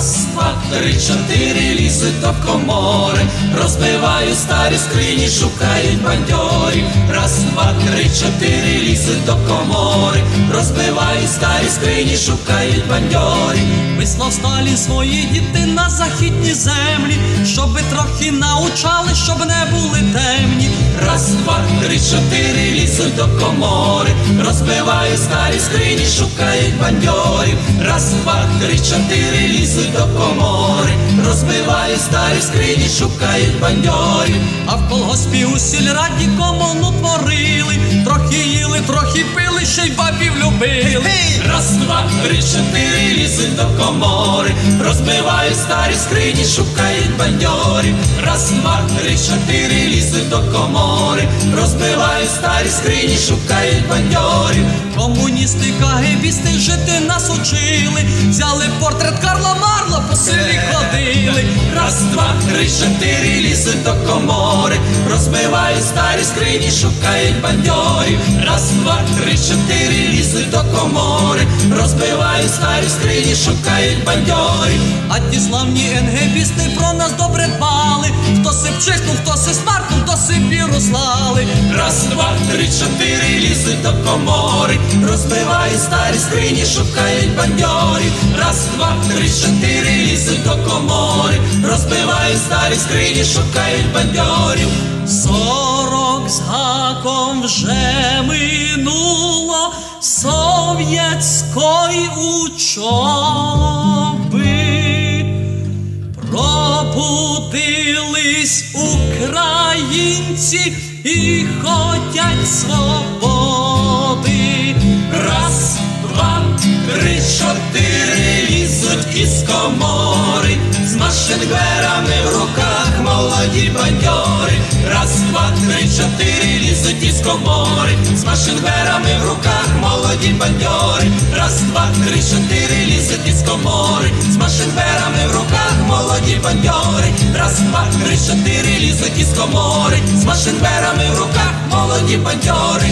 Раз, два, три, чотири, лізуть до комори, розбивають старі скрині, шукають бандьорів. Раз, два, три, чотири, лізуть до комори, розбивають старі скрині, шукають бандьорів. Вислав сталі свої діти на західні землі, щоби трохи научали, щоб не були темні. Раз, два, три, чотири, лізуть до комори, розбивають старі скрині, шукають бандьорів. Раз, два, три, чотири, лізуть до комори, розбивають старі скрині, шукають бандьорів. А в колгоспі у сільраді комону творили, трохи їли, трохи пили, ще й бабів любили. Раз, два, три, чотири, лізуть до комори, розбивають старі скрині, шукають бандьорів. Раз, два, три, чотири, до комори, розбивають старі скрині, шукають бандьорів. Комуністи, кагебісти жити нас учили, взяли портрет Карла Марла, по селі ходили. Раз, два, три, чотири, лізуть до комори, розбивають старі скрині, шукають бандьорів. Раз, два, три, чотири, лізуть до комори, розбивають старі скрині, шукають бандьорів. А ті славні енгебісти про нас Сибіру слали. Раз, два, три, чотири, лізуть до комори, розбивають старі скрині, шукають бандьорів. Раз, два, три, чотири, лізуть до комори, розбивають старі скрині, шукають бандьорів. Сорок з гаком вже минуло совєтської учоби. Українці і хотять свободи. Раз, два, три, чотири, лізуть із комори, з машингверами в руках молоді бандьори. Раз, два, три, чотири, лізуть із комори, з машингверами в руках молоді бандьори. Раз, два, три, чотири, лізуть із комори, з машингверами в руках молоді бандьори. Раз, два, три, чотири, лізуть із комори, з машинберами в руках молоді бандьори.